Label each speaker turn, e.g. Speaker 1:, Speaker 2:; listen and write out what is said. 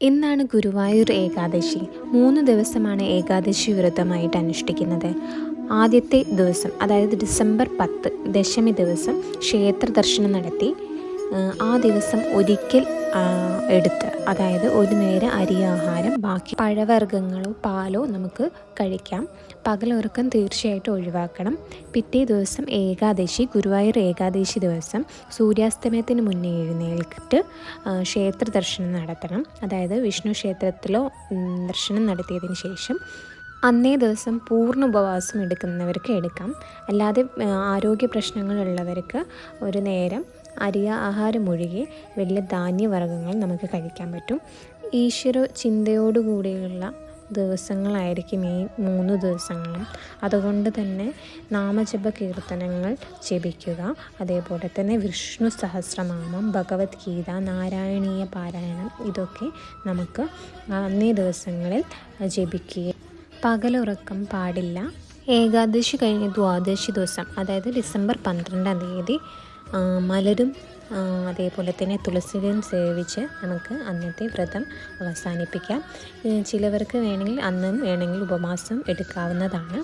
Speaker 1: ഇന്നാണ് ഗുരുവായൂർ ഏകാദശി. മൂന്ന് ദിവസമാണ് ഏകാദശി വ്രതമായിട്ട് അനുഷ്ഠിക്കുന്നത്. ആദ്യത്തെ ദിവസം അതായത് ഡിസംബർ പത്ത് ദശമി ദിവസം ക്ഷേത്ര ദർശനം നടത്തി. ആ ദിവസം ഒരിക്കൽ എടുത്ത് അതായത് ഒരു നേരം അരിയാഹാരം ബാക്കി പഴവർഗങ്ങളോ പാലോ നമുക്ക് കഴിക്കാം. പകലുറക്കം തീർച്ചയായിട്ടും ഒഴിവാക്കണം. പിറ്റേ ദിവസം ഏകാദശി ഗുരുവായൂർ ഏകാദശി ദിവസം സൂര്യാസ്തമയത്തിന് മുന്നേ എഴുന്നേൽക്കിട്ട് ക്ഷേത്ര ദർശനം നടത്തണം. അതായത് വിഷ്ണു ക്ഷേത്രത്തിലോ ദർശനം നടത്തിയതിന് ശേഷം അന്നേ ദിവസം പൂർണ ഉപവാസം എടുക്കുന്നവർക്ക് എടുക്കാം. അല്ലാതെ ആരോഗ്യ പ്രശ്നങ്ങളുള്ളവർക്ക് ഒരു നേരം അരിയ ആഹാരം ഒഴികെ വലിയ ധാന്യവർഗങ്ങൾ നമുക്ക് കഴിക്കാൻ പറ്റും. ഈശ്വര ചിന്തയോടുകൂടിയുള്ള ദിവസങ്ങളായിരിക്കും ഈ മൂന്ന് ദിവസങ്ങളും. അതുകൊണ്ട് തന്നെ നാമജപ കീർത്തനങ്ങൾ ജപിക്കുക. അതേപോലെ തന്നെ വിഷ്ണു സഹസ്രനാമം ഭഗവത്ഗീത നാരായണീയ പാരായണം ഇതൊക്കെ നമുക്ക് അന്നേ ദിവസങ്ങളിൽ ജപിക്കുക പകലുറക്കം പാടില്ല. ഏകാദശി കഴിഞ്ഞ് ദ്വാദശി ദിവസം അതായത് ഡിസംബർ പന്ത്രണ്ടാം തീയതി മലരും അതേപോലെ തന്നെ തുളസിയും സേവിച്ച് നമുക്ക് അന്നത്തെ വ്രതം അവസാനിപ്പിക്കാം. ചിലവർക്ക് വേണമെങ്കിൽ അന്നും വേണമെങ്കിൽ ഉപവാസം എടുക്കാവുന്നതാണ്.